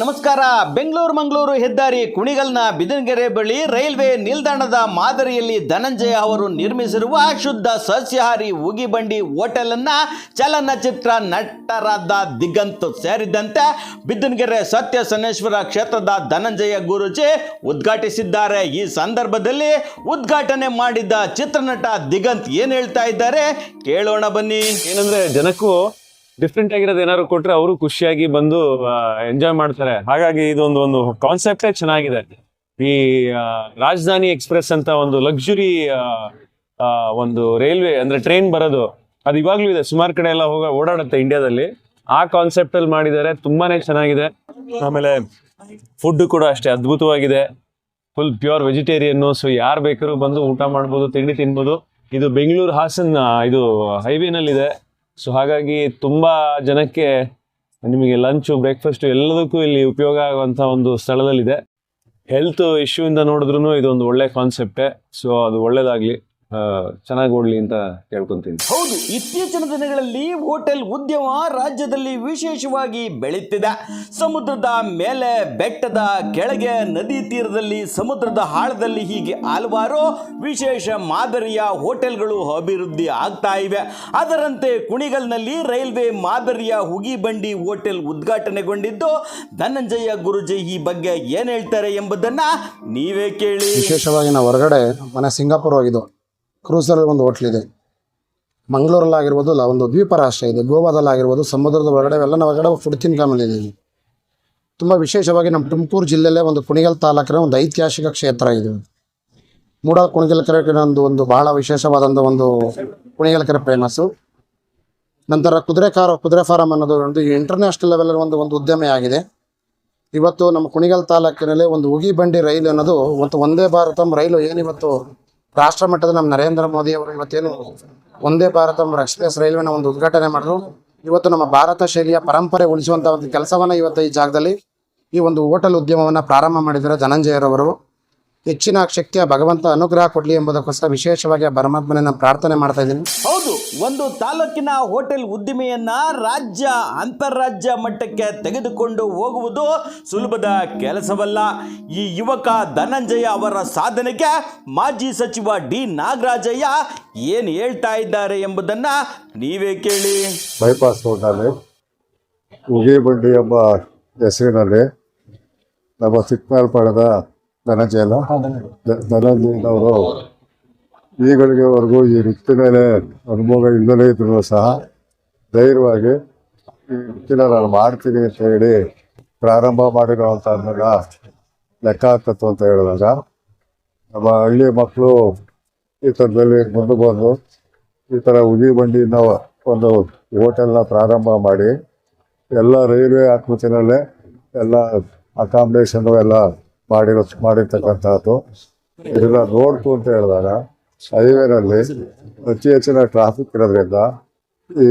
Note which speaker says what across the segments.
Speaker 1: ನಮಸ್ಕಾರ. ಬೆಂಗಳೂರು ಮಂಗಳೂರು ಹೆದ್ದಾರಿ ಕುಣಿಗಲ್ನ ಬಿದನಗೆರೆ ಬಳಿ ರೈಲ್ವೆ ನಿಲ್ದಾಣದ ಮಾದರಿಯಲ್ಲಿ ಧನಂಜಯ ಅವರು ನಿರ್ಮಿಸಿರುವ ಶುದ್ಧ ಸಸ್ಯಹಾರಿ ಉಗಿಬಂಡಿ ಹೋಟೆಲ್ ಅನ್ನ ಚಲನಚಿತ್ರ ನಟರಾದ ದಿಗಂತ್ ಸೇರಿದಂತೆ ಬಿದನಗೆರೆ ಸತ್ಯ ಸನೇಶ್ವರ ಕ್ಷೇತ್ರದ ಧನಂಜಯ ಗುರುಜಿ ಉದ್ಘಾಟಿಸಿದ್ದಾರೆ. ಈ ಸಂದರ್ಭದಲ್ಲಿ ಉದ್ಘಾಟನೆ ಮಾಡಿದ್ದ ಚಿತ್ರನಟ ದಿಗಂತ್ ಏನ್ ಹೇಳ್ತಾ ಇದ್ದಾರೆ? ಕೇಳೋಣ ಬನ್ನಿ.
Speaker 2: ಏನಂದ್ರೆ ಜನಕ್ಕೂ ಡಿಫ್ರೆಂಟ್ ಆಗಿರೋದು ಏನಾದ್ರು ಕೊಟ್ರೆ ಅವರು ಖುಷಿಯಾಗಿ ಬಂದು ಎಂಜಾಯ್ ಮಾಡ್ತಾರೆ. ಹಾಗಾಗಿ ಇದೊಂದು ಒಂದು ಕಾನ್ಸೆಪ್ಟೇ ಚೆನ್ನಾಗಿದೆ. ಈ ರಾಜಧಾನಿ ಎಕ್ಸ್ಪ್ರೆಸ್ ಅಂತ ಒಂದು ಲಕ್ಸುರಿ ಒಂದು ರೈಲ್ವೆ ಅಂದ್ರೆ ಟ್ರೈನ್ ಬರೋದು, ಅದು ಇವಾಗ್ಲೂ ಇದೆ. ಸುಮಾರು ಕಡೆ ಎಲ್ಲ ಹೋಗ, ಓಡಾಡುತ್ತೆ ಇಂಡಿಯಾದಲ್ಲಿ ಆ ಕಾನ್ಸೆಪ್ಟ್ ಅಲ್ಲಿ ಮಾಡಿದ್ದಾರೆ. ತುಂಬಾನೇ ಚೆನ್ನಾಗಿದೆ. ಆಮೇಲೆ ಫುಡ್ ಕೂಡ ಅಷ್ಟೇ ಅದ್ಭುತವಾಗಿದೆ. ಫುಲ್ ಪ್ಯೂರ್ ವೆಜಿಟೇರಿಯನ್ ಸೊ ಯಾರು ಬೇಕಾದ್ರೂ ಬಂದು ಊಟ ಮಾಡ್ಬೋದು, ತಿಂಡಿ ತಿನ್ಬೋದು. ಇದು ಬೆಂಗಳೂರು ಹಾಸನ್ ಇದು ಹೈವೇನಲ್ಲಿದೆ ಸೊ ಹಾಗಾಗಿ ತುಂಬ ಜನಕ್ಕೆ ನಿಮಗೆ ಲಂಚು ಬ್ರೇಕ್ಫಾಸ್ಟು ಎಲ್ಲದಕ್ಕೂ ಇಲ್ಲಿ ಉಪಯೋಗ ಆಗುವಂಥ ಒಂದು ಸ್ಥಳದಲ್ಲಿದೆ. ಹೆಲ್ತ್ ಇಶ್ಯೂ ಇಂದ ನೋಡಿದ್ರು ಇದೊಂದು ಒಳ್ಳೆ ಕಾನ್ಸೆಪ್ಟೇ ಸೊ ಅದು ಒಳ್ಳೇದಾಗ್ಲಿ. ಚೆನ್ನಾಗಿ ಓಡ್ಲಿ ಅಂತ ಕೇಳ್ಕೊಂತೀನಿ.
Speaker 1: ಹೌದು ಇತ್ತೀಚಿನ ದಿನಗಳಲ್ಲಿ ಹೋಟೆಲ್ ಉದ್ಯಮ ರಾಜ್ಯದಲ್ಲಿ ವಿಶೇಷವಾಗಿ ಬೆಳೀತಿದೆ. ಸಮುದ್ರದ ಮೇಲೆ ಬೆಟ್ಟದ ಕೆಳಗೆ ನದಿ ತೀರದಲ್ಲಿ ಸಮುದ್ರದ ಆಳದಲ್ಲಿ ಹೀಗೆ ಹಲವಾರು ವಿಶೇಷ ಮಾದರಿಯ ಹೋಟೆಲ್ಗಳು ಅಭಿವೃದ್ಧಿ ಆಗ್ತಾ ಇವೆ. ಅದರಂತೆ ಕುಣಿಗಲ್ನಲ್ಲಿ ರೈಲ್ವೆ ಮಾದರಿಯ ಹುಗಿ ಬಂಡಿ ಹೋಟೆಲ್ ಉದ್ಘಾಟನೆಗೊಂಡಿದ್ದು ಧನಂಜಯ ಗುರುಜಿ ಈ ಬಗ್ಗೆ ಏನ್ ಹೇಳ್ತಾರೆ ಎಂಬುದನ್ನ ನೀವೇ ಕೇಳಿ.
Speaker 3: ವಿಶೇಷವಾಗಿ ನಾವು ಹೊರಗಡೆ ಮನೆ ಸಿಂಗಾಪುರ್ ಹೋಗಿದ್ದು ಕ್ರೂಸಲ್ಲಿ ಒಂದು ಹೋಟ್ಲಿದೆ ಮಂಗಳೂರಲ್ಲಾಗಿರ್ಬೋದು ಅಲ್ಲ ಒಂದು ದ್ವೀಪ ರಾಷ್ಟ್ರ ಇದೆ. ಗೋವಾದಲ್ಲಾಗಿರ್ಬೋದು, ಸಮುದ್ರದ ಒಳಗಡೆ ಎಲ್ಲ ನಾವು ಹೊರಗಡೆ ಫುಡ್ ತಿನ್ಕೊಂಬಂದಿದ್ದೀವಿ ತುಂಬ ವಿಶೇಷವಾಗಿ ನಮ್ಮ ತುಮಕೂರು ಜಿಲ್ಲೆಯಲ್ಲೇ ಒಂದು ಕುಣಿಗಲ್ ತಾಲೂಕಿನ ಒಂದು ಐತಿಹಾಸಿಕ ಕ್ಷೇತ್ರ ಇದು. ಮೂಡ ಕುಣಿಗಲ್ ಕೆರೆ ಒಂದು ಒಂದು ಬಹಳ ವಿಶೇಷವಾದಂಥ ಒಂದು ಕುಣಿಗಲ್ ಕೆರೆ ಫೇಮಸ್ಸು ನಂತರ ಕುದುರೆ ಕಾರ, ಕುದುರೆ ಫಾರಂ ಅನ್ನೋದು ಒಂದು ಇಂಟರ್ನ್ಯಾಷನಲ್ ಲೆವೆಲಲ್ಲಿ ಒಂದು ಒಂದು ಉದ್ಯಮ ಆಗಿದೆ. ಇವತ್ತು ನಮ್ಮ ಕುಣಿಗಲ್ ತಾಲೂಕಿನಲ್ಲಿ ಒಂದು ಉಗಿ ಬಂಡಿ ರೈಲು ಅನ್ನೋದು ಒಂದು, ಒಂದೇ ಭಾರತಂ ರೈಲು ಏನಿವತ್ತು ರಾಷ್ಟ್ರ ಮಟ್ಟದ ನಮ್ಮ ನರೇಂದ್ರ ಮೋದಿ ಅವರು ಇವತ್ತೇನು ಒಂದೇ ಭಾರತ ಎಕ್ಸ್ಪ್ರೆಸ್ ರೈಲ್ವೆನ ಒಂದು ಉದ್ಘಾಟನೆ ಮಾಡಿದ್ರು. ಇವತ್ತು ನಮ್ಮ ಭಾರತ ಶೈಲಿಯ ಪರಂಪರೆ ಉಳಿಸುವಂತ ಒಂದು ಕೆಲಸವನ್ನ ಇವತ್ತು ಈ ಜಾಗದಲ್ಲಿ ಈ ಒಂದು ಹೋಟೆಲ್ ಉದ್ಯಮವನ್ನ ಪ್ರಾರಂಭ ಮಾಡಿದ್ದಾರೆ ಧನಂಜಯರವರು. ಹೆಚ್ಚಿನ ಶಕ್ತಿಯ ಭಗವಂತ ಅನುಗ್ರಹ ಕೊಡಲಿ ಎಂಬುದಕ್ಕೋಸ್ಕರ ವಿಶೇಷವಾಗಿ ಆ ಪರಮಾತ್ಮನ ಪ್ರಾರ್ಥನೆ ಮಾಡ್ತಾ ಇದ್ದೀನಿ.
Speaker 1: ಒಂದು ತಾಲೂಕಿನ ಹೋಟೆಲ್ ಉದ್ದಿಮೆಯನ್ನ ರಾಜ್ಯ ಅಂತಾರಾಜ್ಯ ಮಟ್ಟಕ್ಕೆ ತೆಗೆದುಕೊಂಡು ಹೋಗುವುದು ಸುಲಭದ ಕೆಲಸವಲ್ಲ. ಈ ಯುವಕ ಧನಂಜಯ ಅವರ ಸಾಧನೆಗೆ ಮಾಜಿ ಸಚಿವ ಡಿ ನಾಗರಾಜಯ್ಯ ಏನು ಹೇಳ್ತಾ ಇದ್ದಾರೆ ಎಂಬುದನ್ನ ನೀವೇ ಕೇಳಿ.
Speaker 4: ಬೈಪಾಸ್ ರೋಡ್ನಲ್ಲಿ ಉಗಿಬಂಡಿ ಎಂಬ ಹೆಸರಿನಲ್ಲಿ ನಮ್ಮ ಚಿಕ್ಕಮಲ್ಪಾಳದ ಧನಂಜಯ. ಧನಂಜಯನವರು ಈಗಳಿಗೆವರೆಗೂ ಈ ವೃತ್ತಿ ಮೇಲೆ ಅನುಭವ ಇಲ್ಲದೇ ಇದ್ರೂ ಸಹ ಧೈರ್ಯವಾಗಿ ಈ ವೃತ್ತಿನ ನಾನು ಮಾಡ್ತೀನಿ ಅಂತ ಹೇಳಿ ಪ್ರಾರಂಭ ಮಾಡಿರೋವಂಥದ್ದನ್ನ ಲೆಕ್ಕ ಹಾಕತ್ತು ಅಂತ ಹೇಳಿದಾಗ ನಮ್ಮ ಹಳ್ಳಿ ಮಕ್ಕಳು ಈ ಥರದಲ್ಲಿ ಮುಂದೆ ಬಂದು ಈ ಥರ ಉಗಿ ಬಂಡಿಯಿಂದ ಒಂದು ಹೋಟೆಲ್ನ ಪ್ರಾರಂಭ ಮಾಡಿ ಎಲ್ಲ ರೈಲ್ವೆ ಆಕೃತಿನಲ್ಲೇ ಎಲ್ಲ ಅಕಾಮಿಡೇಷನ್ ಎಲ್ಲ ಮಾಡಿರೋ ಮಾಡಿರ್ತಕ್ಕಂಥದ್ದು. ಇದನ್ನ ನೋಡ್ತು ಅಂತ ಹೇಳಿದಾಗ ಹೈವೇನಲ್ಲಿ ಅತಿ ಹೆಚ್ಚಿನ ಟ್ರಾಫಿಕ್ ಇರೋದ್ರಿಂದ ಈ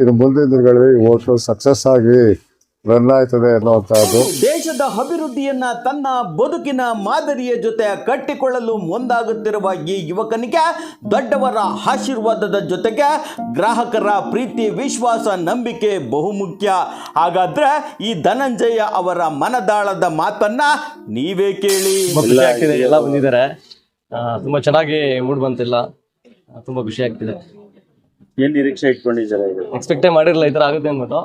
Speaker 4: ಇನ್ನು ಮುಂದಿನ ದಿನಗಳಲ್ಲಿ ಈ ಹೋಟ್ಲು ಸಕ್ಸಸ್ ಆಗಿ ರನ್ ಆಯ್ತದೆ ಅನ್ನುವಂಥದ್ದು.
Speaker 1: ದೇಶದ ಅಭಿವೃದ್ಧಿಯನ್ನ ತನ್ನ ಬದುಕಿನ ಮಾದರಿಯ ಜೊತೆ ಕಟ್ಟಿಕೊಳ್ಳಲು ಮುಂದಾಗುತ್ತಿರುವ ಈ ಯುವಕನಿಗೆ ದೊಡ್ಡವರ ಆಶೀರ್ವಾದದ ಜೊತೆಗೆ ಗ್ರಾಹಕರ ಪ್ರೀತಿ ವಿಶ್ವಾಸ ನಂಬಿಕೆ ಬಹುಮುಖ್ಯ. ಹಾಗಾದ್ರೆ ಈ ಧನಂಜಯ ಅವರ ಮನದಾಳದ ಮಾತನ್ನ ನೀವೇ ಕೇಳಿ.
Speaker 5: ಎಲ್ಲ ಬಂದಿದ್ದಾರೆ? ತುಂಬಾ ಚೆನ್ನಾಗಿ ಮೂಡ್ ಬಂತಿಲ್ಲ. ತುಂಬಾ ಖುಷಿ ಆಗ್ತಿದೆ.
Speaker 6: ಏನ್ ನಿರೀಕ್ಷೆ ಇಟ್ಕೊಂಡಿದ್ದಾರೆ
Speaker 5: ಎಕ್ಸ್ಪೆಕ್ಟೇ ಮಾಡಿರಲಿಲ್ಲ ಈ ತರ ಆಗುತ್ತೆ ಅಂದ್ಬಿಟ್ಟು.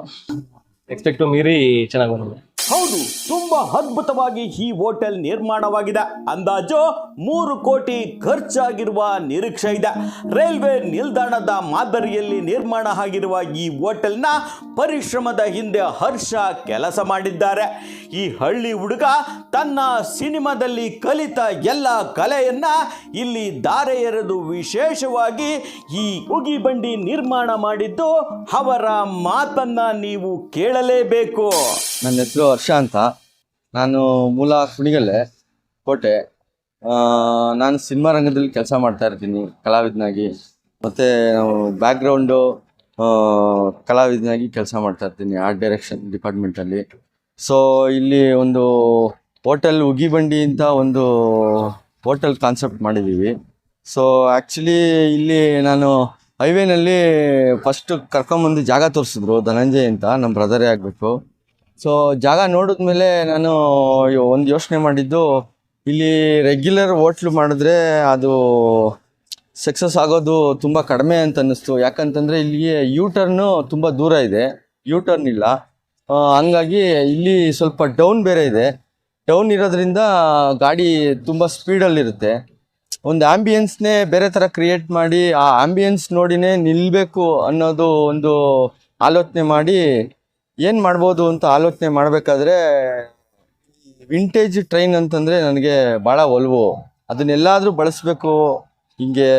Speaker 5: ಎಕ್ಸ್ಪೆಕ್ಟ್ ಮೀರಿ ಚೆನ್ನಾಗಿ ಬಂದಿದೆ.
Speaker 1: ಹೌದು, ತುಂಬಾ ಅದ್ಭುತವಾಗಿ ಈ ಹೋಟೆಲ್ ನಿರ್ಮಾಣವಾಗಿದೆ. ಅಂದಾಜು ಮೂರು ಕೋಟಿ ಖರ್ಚಾಗಿರುವ ನಿರೀಕ್ಷೆ ಇದೆ. ರೈಲ್ವೆ ನಿಲ್ದಾಣದ ಮಾದರಿಯಲ್ಲಿ ನಿರ್ಮಾಣ ಆಗಿರುವ ಈ ಹೋಟೆಲ್ನ ಪರಿಶ್ರಮದ ಹಿಂದೆ ಹರ್ಷ ಕೆಲಸ ಮಾಡಿದ್ದಾರೆ. ಈ ಹಳ್ಳಿ ಹುಡುಗ ತನ್ನ ಸಿನಿಮಾದಲ್ಲಿ ಕಲಿತ ಎಲ್ಲ ಕಲೆಯನ್ನ ಇಲ್ಲಿ ದಾರೆ ಎರೆದು ವಿಶೇಷವಾಗಿ ಈ ಉಗಿ ಬಂಡಿ ನಿರ್ಮಾಣ ಮಾಡಿದ್ದು ಅವರ ಮಾತನ್ನ ನೀವು ಕೇಳಲೇಬೇಕು.
Speaker 7: ನನ್ನ ಹೆಸರು ಹರ್ಷ ಅಂತ. ನಾನು ಮೂಲ ಕುಣಿಗಲ್ಲೆ, ಕೋಟೆ. ನಾನು ಸಿನಿಮಾ ರಂಗದಲ್ಲಿ ಕೆಲಸ ಮಾಡ್ತಾ ಇರ್ತೀನಿ, ಕಲಾವಿದನಾಗಿ. ಮತ್ತು ನಾವು ಬ್ಯಾಕ್ಗ್ರೌಂಡು ಕಲಾವಿದನಾಗಿ ಕೆಲಸ ಮಾಡ್ತಾ ಇರ್ತೀನಿ ಆರ್ಟ್ ಡೈರೆಕ್ಷನ್ ಡಿಪಾರ್ಟ್ಮೆಂಟಲ್ಲಿ ಸೊ ಇಲ್ಲಿ ಒಂದು ಹೋಟೆಲ್ ಉಗಿಬಂಡಿ ಅಂತ ಒಂದು ಹೋಟೆಲ್ ಕಾನ್ಸೆಪ್ಟ್ ಮಾಡಿದ್ದೀವಿ. ಸೊ ಆ್ಯಕ್ಚುಲಿ ಇಲ್ಲಿ ನಾನು ಹೈವೇನಲ್ಲಿ ಫಸ್ಟ್ ಕರ್ಕೊಂಬಂದು ಜಾಗ ತೋರಿಸಿದ್ರು, ಧನಂಜಯ್ ಅಂತ ನಮ್ಮ ಬ್ರದರೇ ಆಗಬೇಕು. ಸೊ ಜಾಗ ನೋಡಿದ್ಮೇಲೆ ನಾನು ಒಂದು ಯೋಚನೆ ಮಾಡಿದ್ದು, ಇಲ್ಲಿ ರೆಗ್ಯುಲರ್ ಹೋಟ್ಲು ಮಾಡಿದ್ರೆ ಅದು ಸಕ್ಸಸ್ ಆಗೋದು ತುಂಬ ಕಡಿಮೆ ಅಂತ ಅನ್ನಿಸ್ತು. ಯಾಕಂತಂದರೆ ಇಲ್ಲಿಗೆ ಯೂ ಟರ್ನು ತುಂಬ ದೂರ ಇದೆ. ಯೂ ಟರ್ನ್ ಇಲ್ಲ ಹಂಗಾಗಿ ಇಲ್ಲಿ ಸ್ವಲ್ಪ ಡೌನ್ ಬೇರೆ ಇದೆ. ಡೌನ್ ಇರೋದ್ರಿಂದ ಗಾಡಿ ತುಂಬ ಸ್ಪೀಡಲ್ಲಿರುತ್ತೆ ಒಂದು ಆ್ಯಂಬಿಯನ್ಸ್ನೇ ಬೇರೆ ಥರ ಕ್ರಿಯೇಟ್ ಮಾಡಿ, ಆ ಆಂಬಿಯನ್ಸ್ ನೋಡಿನೇ ನಿಲ್ಲಬೇಕು ಅನ್ನೋದು ಒಂದು ಆಲೋಚನೆ ಮಾಡಿ ಏನು ಮಾಡ್ಬೋದು ಅಂತ ಆಲೋಚನೆ ಮಾಡಬೇಕಾದ್ರೆ ವಿಂಟೇಜ್ ಟ್ರೈನ್ ಅಂತಂದರೆ ನನಗೆ ಭಾಳ ಒಲವು. ಅದನ್ನೆಲ್ಲಾದರೂ ಬಳಸಬೇಕು, ಹಿಂಗೆ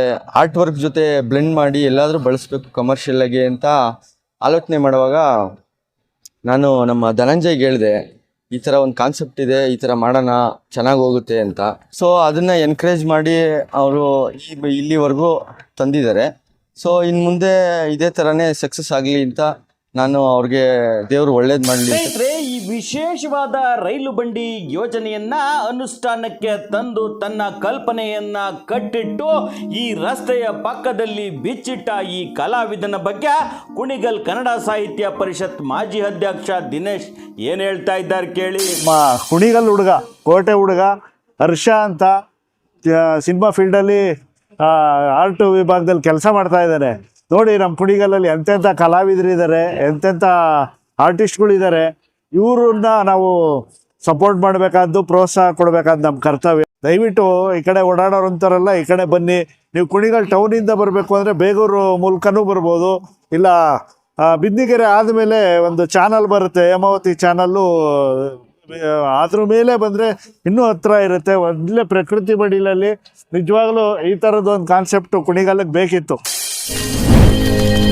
Speaker 7: ಆರ್ಟ್ ವರ್ಕ್ ಜೊತೆ ಬ್ಲೆಂಡ್ ಮಾಡಿ ಎಲ್ಲಾದರೂ ಬಳಸಬೇಕು ಕಮರ್ಷಿಯಲ್ಲಾಗಿ ಅಂತ ಆಲೋಚನೆ ಮಾಡುವಾಗ ನಾನು ನಮ್ಮ ಧನಂಜಯ್ಗೆ ಹೇಳಿದೆ, ಈ ಥರ ಒಂದು ಕಾನ್ಸೆಪ್ಟ್ ಇದೆ, ಈ ಥರ ಮಾಡೋಣ, ಚೆನ್ನಾಗಿ ಹೋಗುತ್ತೆ ಅಂತ. ಸೊ ಅದನ್ನು ಎನ್ಕರೇಜ್ ಮಾಡಿ ಅವರು ಇಲ್ಲಿವರೆಗೂ ತಂದಿದ್ದಾರೆ. ಸೊ ಇನ್ನು ಮುಂದೆ ಇದೇ ಥರನೇ ಸಕ್ಸಸ್ ಆಗಲಿ ಅಂತ ನಾನು ಅವ್ರಿಗೆ ದೇವರು ಒಳ್ಳೇದು ಮಾಡಲಿ
Speaker 1: ಸ್ನೇಹಿತರೆ ಈ ವಿಶೇಷವಾದ ರೈಲು ಬಂಡಿ ಯೋಜನೆಯನ್ನ ಅನುಷ್ಠಾನಕ್ಕೆ ತಂದು ತನ್ನ ಕಲ್ಪನೆಯನ್ನ ಕಟ್ಟಿಟ್ಟು ಈ ರಸ್ತೆಯ ಪಕ್ಕದಲ್ಲಿ ಬಿಚ್ಚಿಟ್ಟ ಈ ಕಲಾವಿದನ ಬಗ್ಗೆ ಕುಣಿಗಲ್ ಕನ್ನಡ ಸಾಹಿತ್ಯ ಪರಿಷತ್ ಮಾಜಿ ಅಧ್ಯಕ್ಷ ದಿನೇಶ್ ಏನ್ ಹೇಳ್ತಾ ಇದ್ದಾರೆ ಕೇಳಿ.
Speaker 8: ಕುಣಿಗಲ್ ಹುಡುಗ ಕೋಟೆ ಹುಡುಗ ಹರ್ಷ ಅಂತ ಸಿನಿಮಾ ಫೀಲ್ಡಲ್ಲಿ ಆರ್ಟ್ ವಿಭಾಗದಲ್ಲಿ ಕೆಲಸ ಮಾಡ್ತಾ ಇದ್ದಾನೆ. ನೋಡಿ ನಮ್ಮ ಕುಣಿಗಲ್ಲಲ್ಲಿ ಎಂತೆಂಥ ಕಲಾವಿದರಿದ್ದಾರೆ ಎಂತೆಂಥ ಆರ್ಟಿಸ್ಟ್ಗಳಿದ್ದಾರೆ ಇವ್ರನ್ನ ನಾವು ಸಪೋರ್ಟ್ ಮಾಡಬೇಕಾದ್ದು ಪ್ರೋತ್ಸಾಹ ಕೊಡಬೇಕಾದ ನಮ್ಮ ಕರ್ತವ್ಯ. ದಯವಿಟ್ಟು ಈ ಕಡೆ ಓಡಾಡೋರು ಅಂತಾರಲ್ಲ ಈ ಕಡೆ ಬನ್ನಿ. ನೀವು ಕುಣಿಗಲ್ ಟೌನಿಂದ ಬರಬೇಕು ಅಂದರೆ ಬೇಗೂರು ಮೂಲಕನೂ ಬರ್ಬೋದು. ಇಲ್ಲ ಬಿಂದಿಗೆರೆ ಆದಮೇಲೆ ಒಂದು ಚಾನಲ್ ಬರುತ್ತೆ, ಹೇಮಾವತಿ ಚಾನಲ್ಲು ಅದ್ರ ಮೇಲೆ ಬಂದರೆ ಇನ್ನೂ ಹತ್ರ ಇರುತ್ತೆ. ಒಳ್ಳೆ ಪ್ರಕೃತಿ ಬಡಿಲಲ್ಲಿ ನಿಜವಾಗ್ಲೂ ಈ ಥರದ್ದು ಒಂದು ಕಾನ್ಸೆಪ್ಟು ಕುಣಿಗಾಲಕ್ಕೆ ಬೇಕಿತ್ತು. Thank you.